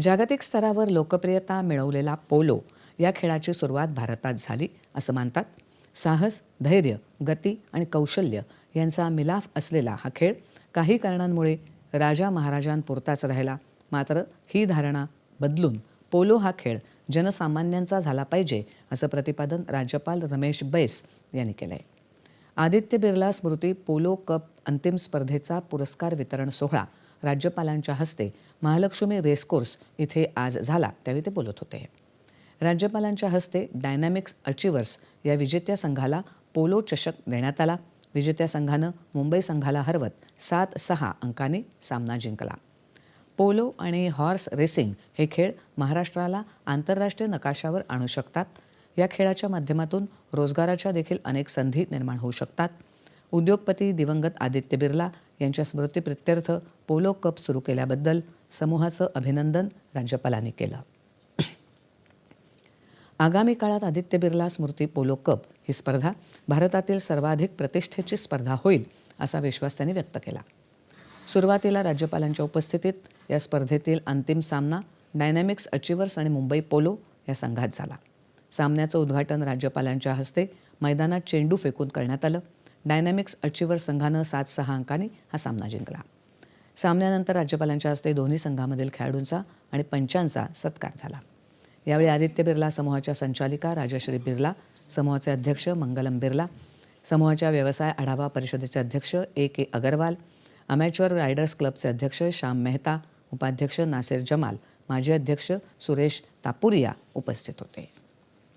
जागतिक स्तरावर लोकप्रियता मिळवलेला पोलो या खेळाची सुरुवात भारतात झाली असं मानतात. साहस धैर्य गती आणि कौशल्य यांचा मिलाफ असलेला हा खेळ काही कारणांमुळे राजा महाराजांपुरताच राहिला. मात्र ही धारणा बदलून पोलो हा खेळ जनसामान्यांचा झाला पाहिजे असं प्रतिपादन राज्यपाल रमेश बैस यांनी केलं आहे आदित्य बिर्ला स्मृती पोलो कप अंतिम स्पर्धेचा पुरस्कार वितरण सोहळा राज्यपालांच्या हस्ते महालक्ष्मी रेसकोर्स इथे आज झाला. त्यावेळी ते बोलत होते. राज्यपालांच्या हस्ते डायनॅमिक्स अचिव्हर्स या विजेत्या संघाला पोलो चषक देण्यात आला. विजेत्या संघानं मुंबई संघाला हरवत सात सहा अंकांनी सामना जिंकला. पोलो आणि हॉर्स रेसिंग हे खेळ महाराष्ट्राला आंतरराष्ट्रीय नकाशावर आणू शकतात. या खेळाच्या माध्यमातून रोजगाराच्या देखील अनेक संधी निर्माण होऊ शकतात. उद्योगपती दिवंगत आदित्य बिर्ला यांच्या स्मृतीप्रित्यर्थ पोलो कप सुरू केल्याबद्दल समूहाचं अभिनंदन राज्यपालांनी केलं. आगामी काळात आदित्य बिर्ला स्मृती पोलो कप ही स्पर्धा भारतातील सर्वाधिक प्रतिष्ठेची स्पर्धा होईल असा विश्वास त्यांनी व्यक्त केला. सुरुवातीला राज्यपालांच्या उपस्थितीत या स्पर्धेतील अंतिम सामना डायनॅमिक्स अचिव्हर्स आणि मुंबई पोलो या संघात झाला. सामन्याचं उद्घाटन राज्यपालांच्या हस्ते मैदानात चेंडू फेकून करण्यात आलं. डायनॅमिक्स अचिव्हर संघानं सात सहा अंकांनी हा सामना जिंकला. सामन्यानंतर राज्यपालांच्या हस्ते दोन्ही संघामधील खेळाडूंचा आणि पंचांचा सत्कार झाला. यावेळी आदित्य बिर्ला समूहाच्या संचालिका राजश्री बिर्ला समूहाचे अध्यक्ष मंगलम बिर्ला समूहाच्या व्यवसाय आढावा परिषदेचे अध्यक्ष A K Agarwal amateur riders क्लबचे अध्यक्ष श्याम मेहता उपाध्यक्ष नासिर जमाल माजी अध्यक्ष सुरेश तापुरिया उपस्थित होते.